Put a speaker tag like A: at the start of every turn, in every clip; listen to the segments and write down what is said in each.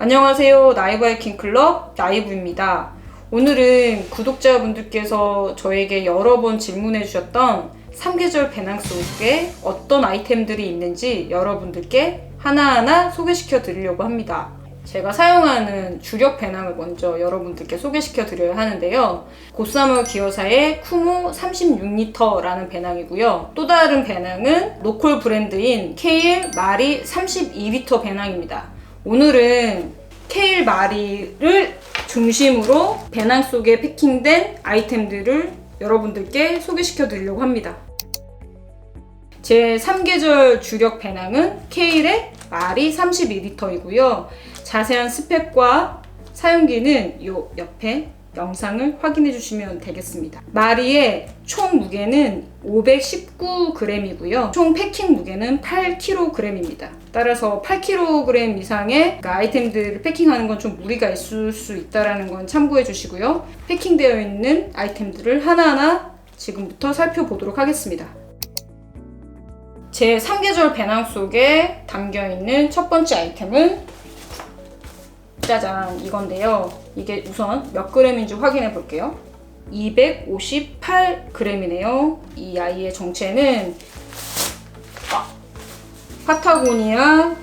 A: 안녕하세요. 나이바이킹 클럽 나이브입니다. 오늘은 구독자분들께서 저에게 여러 번 질문해 주셨던 3계절 배낭 속에 어떤 아이템들이 있는지 여러분들께 하나하나 소개시켜 드리려고 합니다. 제가 사용하는 주력 배낭을 먼저 여러분들께 소개시켜 드려야 하는데요. 고사몰 기어사의 쿠모 36L라는 배낭이고요. 또 다른 배낭은 로컬 브랜드인 케일 마리 32L 배낭입니다. 오늘은 케일 마리를 중심으로 배낭 속에 패킹된 아이템들을 여러분들께 소개시켜 드리려고 합니다. 제 3계절 주력 배낭은 케일의 마리 32L이고요. 자세한 스펙과 사용기는 이 옆에 영상을 확인해 주시면 되겠습니다. 마리의 총 무게는 519g이고요. 총 패킹 무게는 8kg입니다. 따라서 8kg 이상의 아이템들을 패킹하는 건 좀 무리가 있을 수 있다는 건 참고해 주시고요. 패킹되어 있는 아이템들을 하나하나 지금부터 살펴보도록 하겠습니다. 제 3계절 배낭 속에 담겨 있는 첫 번째 아이템은 짜잔 이건데요. 이게 우선 몇 그램인지 확인해 볼게요. 258g이네요. 이 아이의 정체는 아, 파타고니아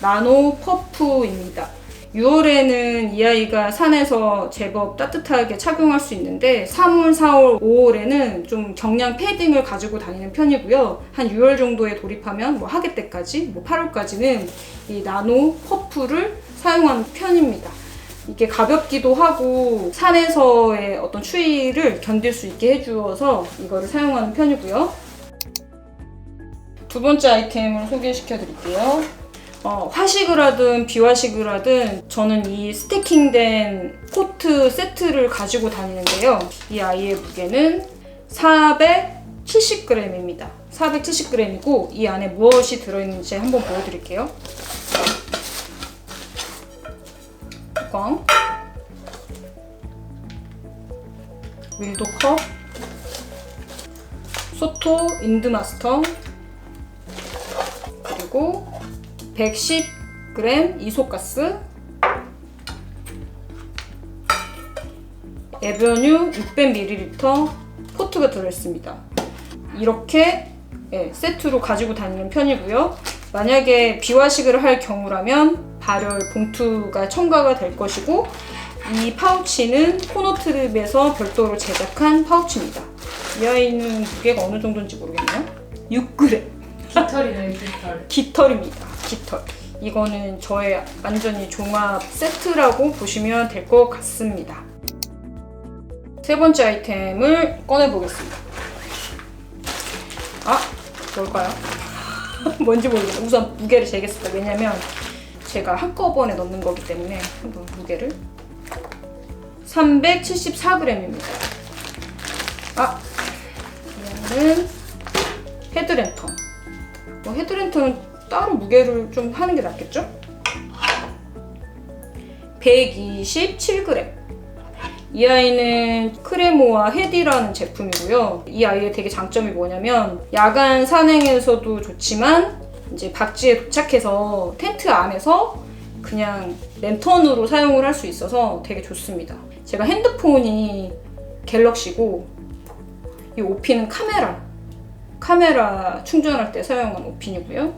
A: 나노 퍼프입니다. 6월에는 이 아이가 산에서 제법 따뜻하게 착용할 수 있는데 3월, 4월, 5월에는 좀 경량 패딩을 가지고 다니는 편이고요. 한 6월 정도에 돌입하면 뭐 하계 때까지, 뭐 8월까지는 이 나노 퍼프를 사용하는 편입니다. 이게 가볍기도 하고 산에서의 어떤 추위를 견딜 수 있게 해주어서 이거를 사용하는 편이고요. 두 번째 아이템을 소개시켜 드릴게요. 어, 화식을 하든 비화식을 하든 저는 이 스태킹된 코트 세트를 가지고 다니는데요. 이 아이의 무게는 470g입니다. 470g이고 이 안에 무엇이 들어있는지 한번 보여드릴게요. 뚜껑 윌도컵 소토 인드마스터 그리고 110g 이소가스 에버뉴 600ml 포트가 들어있습니다. 이렇게 예, 세트로 가지고 다니는 편이고요. 만약에 비화식을 할 경우라면 발열 봉투가 첨가가 될 것이고 이 파우치는 코너트립에서 별도로 제작한 파우치입니다. 이 아이는 무게가 어느 정도인지 모르겠네요. 6g.
B: 깃털이네 깃털
A: 깃털입니다. 깃털. 이거는 저의 완전히 종합 세트라고 보시면 될 것 같습니다. 세 번째 아이템을 꺼내보겠습니다. 아, 뭘까요? 뭔지 모르겠어요. 우선 무게를 재겠습니다. 왜냐면 제가 한꺼번에 넣는 거기 때문에 한번 무게를 374g입니다. 아, 이거는 헤드랜턴. 뭐 헤드랜턴은 따로 무게를 좀 하는 게 낫겠죠? 127g. 이 아이는 크레모와 헤디라는 제품이고요. 이 아이의 되게 장점이 뭐냐면 야간 산행에서도 좋지만 이제 박지에 도착해서 텐트 안에서 그냥 랜턴으로 사용을 할 수 있어서 되게 좋습니다. 제가 핸드폰이 갤럭시고 이 오피는 카메라 카메라 충전할 때 사용한 오핀이고요.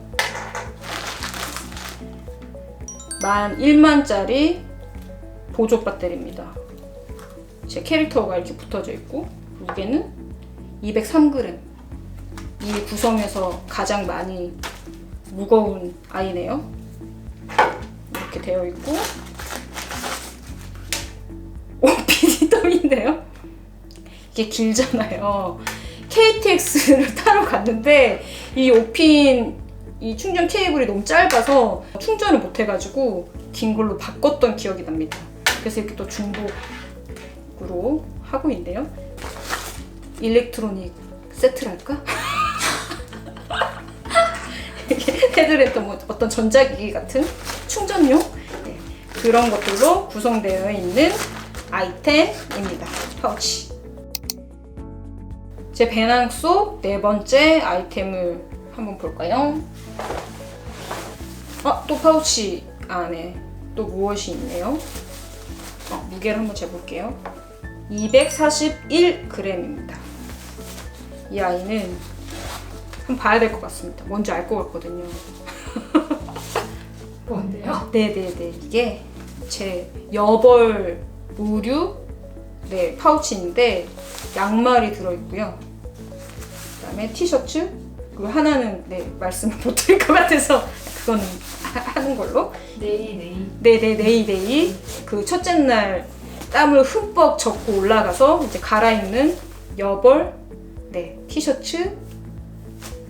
A: 만 1만짜리 보조 배터리입니다. 제 캐릭터가 이렇게 붙어져 있고 무게는 203g. 이 구성에서 가장 많이 무거운 아이네요. 이렇게 되어 있고 오핀이 떠있네요. 이게 길잖아요. KTX를 타러 갔는데 이 오핀 이 충전 케이블이 너무 짧아서 충전을 못 해가지고 긴 걸로 바꿨던 기억이 납니다. 그래서 이렇게 또 중복으로 하고 있네요. 일렉트로닉 세트랄까? 헤드랜턴 뭐 어떤 전자기기 같은 충전용 네, 그런 것들로 구성되어 있는 아이템입니다. 파우치. 제 배낭 속 네 번째 아이템을 한번 볼까요? 아, 또 파우치 안에 또 무엇이 있네요. 어, 무게를 한번 재볼게요. 241g입니다. 이 아이는 한번 봐야 될 것 같습니다. 뭔지 알 것 같거든요.
B: 뭔데요?
A: 네네네. 이게 제 여벌 무류 네 파우치인데 양말이 들어있고요. 그다음에 티셔츠 그리고 하나는 네 말씀을 못 드릴 것 같아서 그거는 하- 하는 걸로.
B: 네이 네이.
A: 네네 네이데이 그 첫째 날 땀을 흠뻑 젖고 올라가서 이제 갈아입는 여벌 네 티셔츠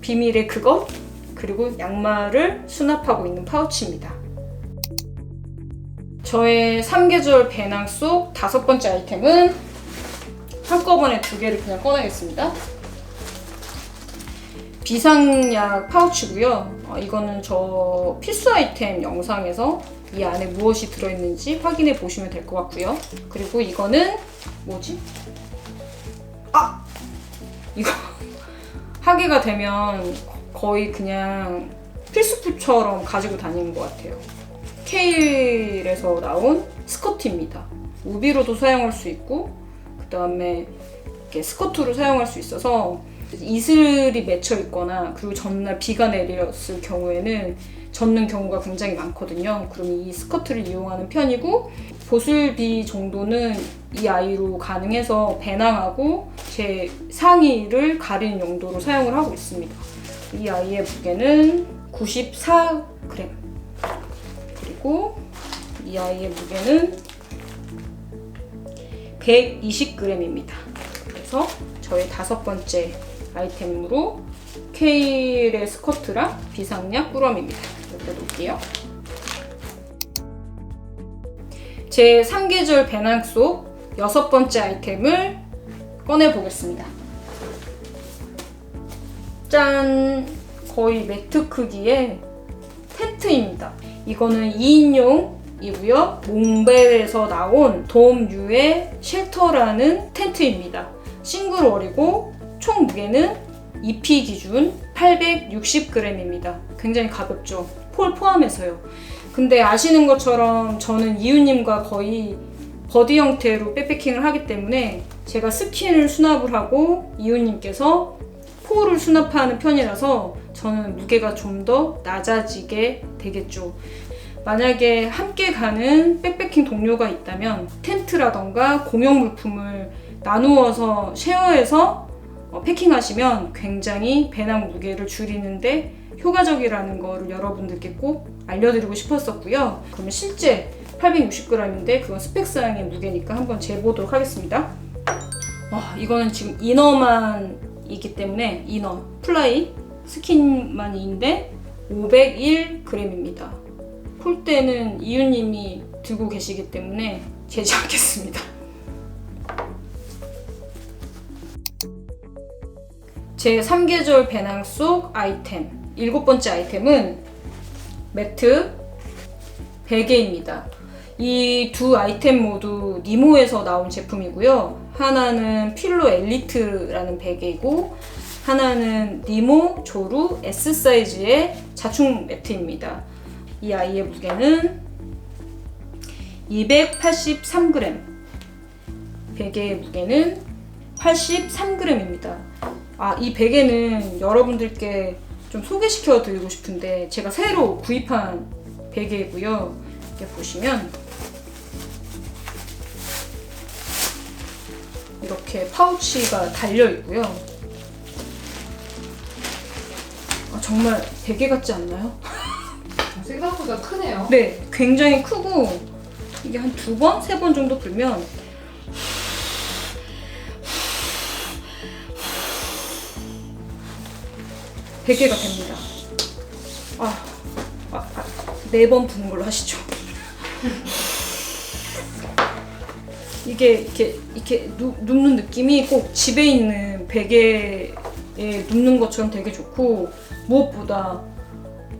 A: 비밀의 그것 그리고 양말을 수납하고 있는 파우치입니다. 저의 3계절 배낭 속 다섯 번째 아이템은 한꺼번에 두 개를 그냥 꺼내겠습니다. 비상약 파우치고요. 어, 이거는 저 필수 아이템 영상에서 이 안에 무엇이 들어있는지 확인해 보시면 될 것 같고요. 그리고 이거는 뭐지? 아! 이거 하기가 되면 거의 그냥 필수품처럼 가지고 다니는 것 같아요. 케일에서 나온 스커트입니다. 우비로도 사용할 수 있고 그 다음에 이렇게 스커트로 사용할 수 있어서 이슬이 맺혀 있거나 그리고 전날 비가 내렸을 경우에는 젖는 경우가 굉장히 많거든요. 그럼 이 스커트를 이용하는 편이고 보슬비 정도는 이 아이로 가능해서 배낭하고 제 상의를 가리는 용도로 사용을 하고 있습니다. 이 아이의 무게는 94g 그리고 이 아이의 무게는 120g입니다. 그래서 저의 다섯 번째 아이템으로 케일의 스커트랑 비상약 꾸러미입니다. 여기다 놓을게요. 제 3계절 배낭 속 여섯 번째 아이템을 꺼내 보겠습니다. 짠! 거의 매트 크기의 텐트입니다. 이거는 2인용이고요. 몽벨에서 나온 돔유의 쉘터라는 텐트입니다. 싱글월이고 총 무게는 EP 기준 860g입니다. 굉장히 가볍죠. 폴 포함해서요. 근데 아시는 것처럼 저는 이유님과 거의 버디 형태로 백패킹을 하기 때문에 제가 스킨을 수납을 하고 이유님께서 폴을 수납하는 편이라서 저는 무게가 좀 더 낮아지게 되겠죠. 만약에 함께 가는 백패킹 동료가 있다면 텐트라던가 공용 물품을 나누어서 쉐어해서 어, 패킹하시면 굉장히 배낭 무게를 줄이는데 효과적이라는 거를 여러분들께 꼭 알려드리고 싶었었고요. 그러면 실제 860g인데 그건 스펙상의 무게니까 한번 재보도록 하겠습니다. 와, 이거는 지금 이너만 이기 때문에 이너 플라이 스킨만인데 501g입니다. 폴대는 이유님이 들고 계시기 때문에 재지 않겠습니다. 제 3계절 배낭 속 아이템 일곱 번째 아이템은 매트 베개입니다. 이 두 아이템 모두 니모에서 나온 제품이고요. 하나는 필로 엘리트라는 베개이고 하나는 니모 조루 S 사이즈의 자충 매트입니다. 이 아이의 무게는 283g. 베개의 무게는 83g입니다. 아, 이 베개는 여러분들께 좀 소개시켜 드리고 싶은데 제가 새로 구입한 베개이고요. 이렇게 보시면 이렇게 파우치가 달려 있고요. 아, 정말 베개 같지 않나요?
B: 생각보다 크네요.
A: 네, 굉장히 크고 이게 한 두 번, 세 번 정도 불면 베개가 됩니다. 아, 아, 아, 네번 부는 걸로 하시죠. 이게 이렇게 이렇게 누, 눕는 느낌이 꼭 집에 있는 베개에 눕는 것처럼 되게 좋고 무엇보다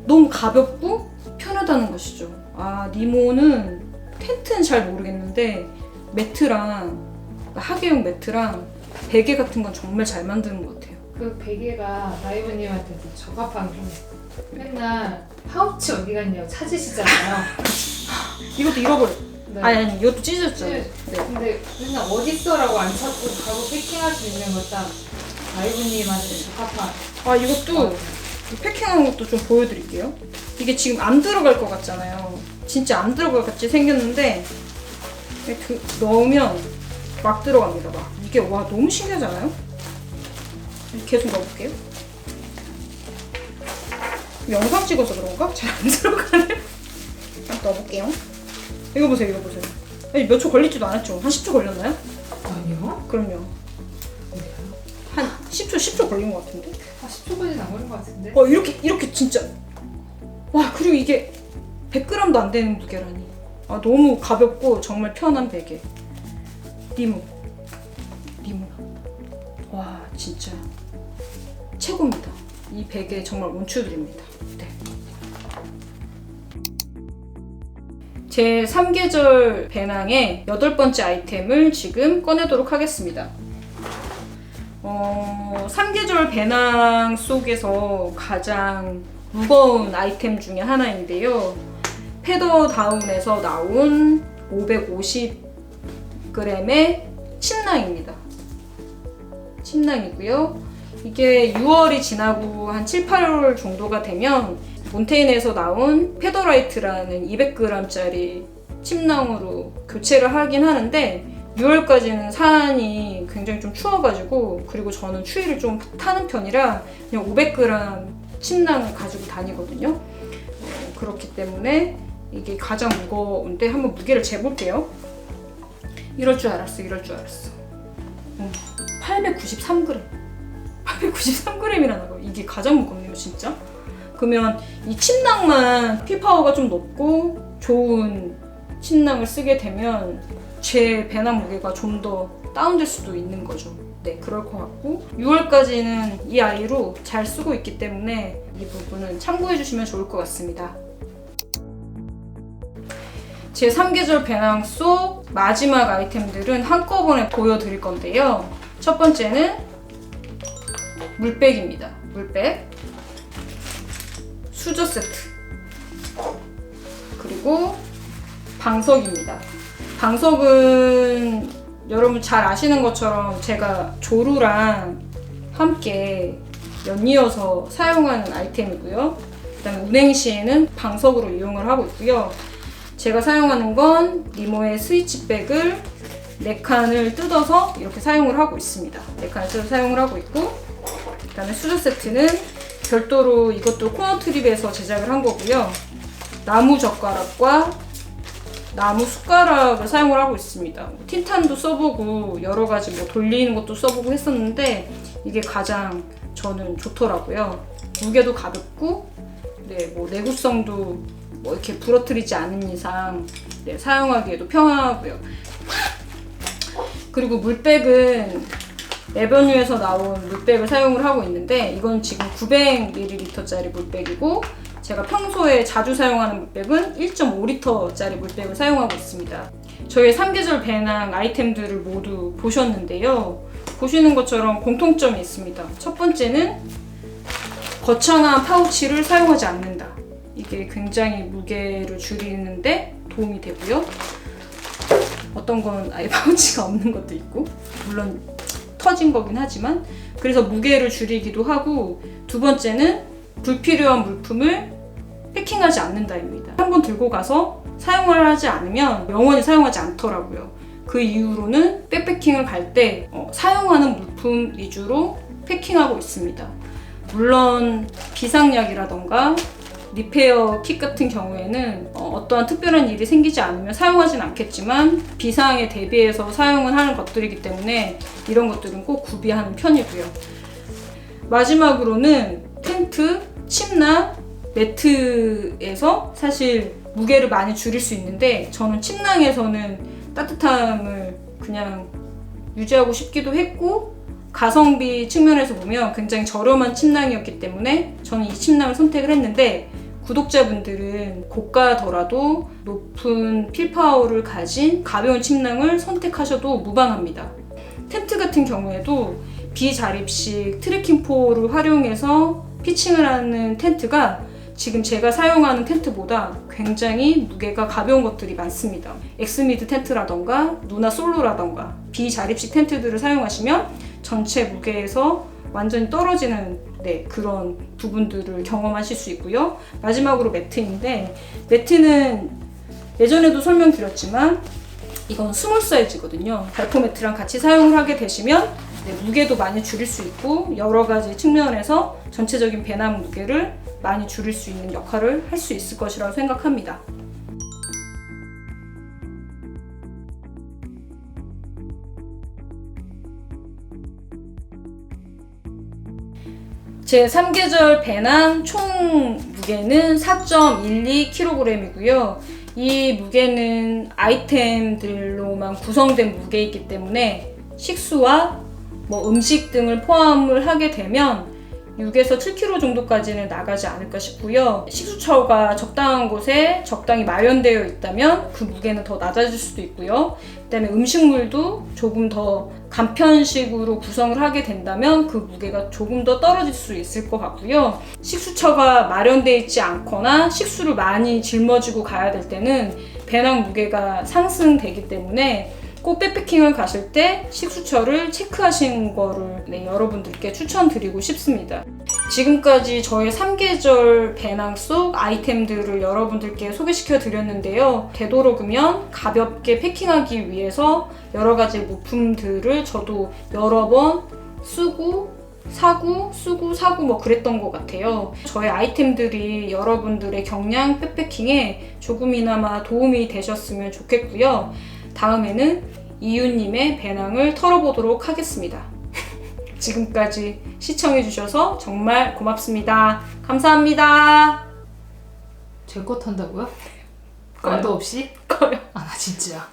A: 너무 가볍고 편하다는 것이죠. 아, 니모는 텐트는 잘 모르겠는데 매트랑 하계용 매트랑 베개 같은 건 정말 잘 만드는 것 같아요.
B: 그 베개가 나이브님한테도 적합한 게 맨날 파우치 어디 갔냐고 찾으시잖아요.
A: 이것도 잃어버려.
B: 네.
A: 아니 아니 이것도 찢어졌잖아요.
B: 네.
A: 네.
B: 근데 맨날 어딨어라고 안 찾고 바로 패킹할 수 있는 거딱 나이브님한테 적합한.
A: 아 이것도 이 패킹한 것도 좀 보여드릴게요. 이게 지금 안 들어갈 것 같잖아요. 진짜 안 들어갈 것 같이 생겼는데 이렇게 넣으면 막 들어갑니다. 막 이게 와 너무 신기하잖아요. 계속 넣어볼게요. 영상 찍어서 그런가? 잘 안 들어가네. 딱 넣어볼게요. 이거 보세요, 이거 보세요. 몇 초 걸리지도 않았죠? 한 10초 걸렸나요?
B: 아니요?
A: 그럼요. 한 10초, 10초 걸린 것 같은데?
B: 아 10초까지는 안 걸린 것 같은데.
A: 어 이렇게 이렇게 진짜 와 그리고 이게 100g도 안 되는 무게라니 아 너무 가볍고 정말 편한 베개 리무 리무 와 진짜 최고입니다 이 베개 정말 원추드립니다 네. 제 3계절 배낭의 여덟 번째 아이템을 지금 꺼내도록 하겠습니다. 어, 3계절 배낭 속에서 가장 무거운 아이템 중에 하나인데요. 패더다운에서 나온 550g의 침낭입니다. 침낭이고요. 이게 6월이 지나고 한 7, 8월 정도가 되면 몬테인에서 나온 페더라이트라는 200g짜리 침낭으로 교체를 하긴 하는데 6월까지는 산이 굉장히 좀 추워가지고 그리고 저는 추위를 좀 타는 편이라 그냥 500g 침낭을 가지고 다니거든요. 어, 그렇기 때문에 이게 가장 무거운데 한번 무게를 재볼게요. 이럴 줄 알았어, 이럴 줄 알았어. 음, 893g. 893g이나 나가. 이게 가장 무겁네요, 진짜. 그러면 이 침낭만 피파워가 좀 높고 좋은 침낭을 쓰게 되면 제 배낭 무게가 좀 더 다운될 수도 있는 거죠. 네, 그럴 것 같고 6월까지는 이 아이로 잘 쓰고 있기 때문에 이 부분은 참고해 주시면 좋을 것 같습니다. 제 3계절 배낭 속 마지막 아이템들은 한꺼번에 보여드릴 건데요. 첫 번째는 물백입니다. 물백. 수저 세트. 그리고 방석입니다. 방석은 여러분 잘 아시는 것처럼 제가 조루랑 함께 연이어서 사용하는 아이템이고요. 그다음에 운행 시에는 방석으로 이용을 하고 있고요. 제가 사용하는 건 리모의 스위치백을 4칸을 뜯어서 이렇게 사용을 하고 있습니다. 4칸을 뜯어서 사용을 하고 있고 그다음에 수저 세트는 별도로 이것도 코너 트립에서 제작을 한 거고요. 나무 젓가락과 나무 숟가락을 사용을 하고 있습니다. 틴탄도 써보고 여러 가지 뭐 돌리는 것도 써보고 했었는데 이게 가장 저는 좋더라고요. 무게도 가볍고 네, 뭐 내구성도 뭐 이렇게 부러뜨리지 않은 이상 네, 사용하기에도 편하고요. 그리고 물백은 에버뉴에서 나온 물백을 사용을 하고 있는데 이건 지금 900ml짜리 물백이고 제가 평소에 자주 사용하는 물백은 1.5리터짜리 물백을 사용하고 있습니다. 저의 3계절 배낭 아이템들을 모두 보셨는데요. 보시는 것처럼 공통점이 있습니다. 첫 번째는 거창한 파우치를 사용하지 않는다. 이게 굉장히 무게를 줄이는데 도움이 되고요. 어떤 건 아예 파우치가 없는 것도 있고, 물론 터진 거긴 하지만, 그래서 무게를 줄이기도 하고, 두 번째는 불필요한 물품을 패킹하지 않는다입니다. 한 번 들고 가서 사용을 하지 않으면 영원히 사용하지 않더라고요. 그 이후로는 백패킹을 갈때 어, 사용하는 물품 위주로 패킹하고 있습니다. 물론 비상약이라던가 리페어 킷 같은 경우에는 어, 떠한 특별한 일이 생기지 않으면 사용하진 않겠지만 비상에 대비해서 사용을 하는 것들이기 때문에 이런 것들은 꼭 구비하는 편이고요. 마지막으로는 텐트, 침낭, 매트에서 사실 무게를 많이 줄일 수 있는데 저는 침낭에서는 따뜻함을 그냥 유지하고 싶기도 했고 가성비 측면에서 보면 굉장히 저렴한 침낭이었기 때문에 저는 이 침낭을 선택을 했는데 구독자분들은 고가더라도 높은 필파워를 가진 가벼운 침낭을 선택하셔도 무방합니다. 텐트 같은 경우에도 비자립식 트레킹포를 활용해서 피칭을 하는 텐트가 지금 제가 사용하는 텐트보다 굉장히 무게가 가벼운 것들이 많습니다. 엑스미드 텐트라던가 누나 솔로라던가 비자립식 텐트들을 사용하시면 전체 무게에서 완전히 떨어지는 네, 그런 부분들을 경험하실 수 있고요. 마지막으로 매트인데 매트는 예전에도 설명드렸지만 이건 스몰 사이즈거든요. 발포 매트랑 같이 사용을 하게 되시면 네, 무게도 많이 줄일 수 있고 여러 가지 측면에서 전체적인 배낭 무게를 많이 줄일 수 있는 역할을 할 수 있을 것이라고 생각합니다. 제 3계절 배낭 총 무게는 4.12kg이고요. 이 무게는 아이템들로만 구성된 무게이기 때문에 식수와 뭐 음식 등을 포함을 하게 되면 6에서 7kg 정도까지는 나가지 않을까 싶고요. 식수처가 적당한 곳에 적당히 마련되어 있다면 그 무게는 더 낮아질 수도 있고요. 그다음에 음식물도 조금 더 간편식으로 구성을 하게 된다면 그 무게가 조금 더 떨어질 수 있을 것 같고요. 식수처가 마련되어 있지 않거나 식수를 많이 짊어지고 가야 될 때는 배낭 무게가 상승되기 때문에 꼭 백패킹을 가실 때 식수처를 체크하신 거를 네, 여러분들께 추천드리고 싶습니다. 지금까지 저의 3계절 배낭 속 아이템들을 여러분들께 소개시켜 드렸는데요. 되도록이면 가볍게 패킹하기 위해서 여러 가지 물품들을 저도 여러 번 쓰고 사고 쓰고 사고 뭐 그랬던 것 같아요. 저의 아이템들이 여러분들의 경량 백패킹에 조금이나마 도움이 되셨으면 좋겠고요. 다음에는 이유님의 배낭을 털어보도록 하겠습니다. 지금까지 시청해주셔서 정말 고맙습니다. 감사합니다.
B: 제 것 한다고요?
A: 꺼요.
B: 말도 없이?
A: 꺼요.
B: 아 나 진짜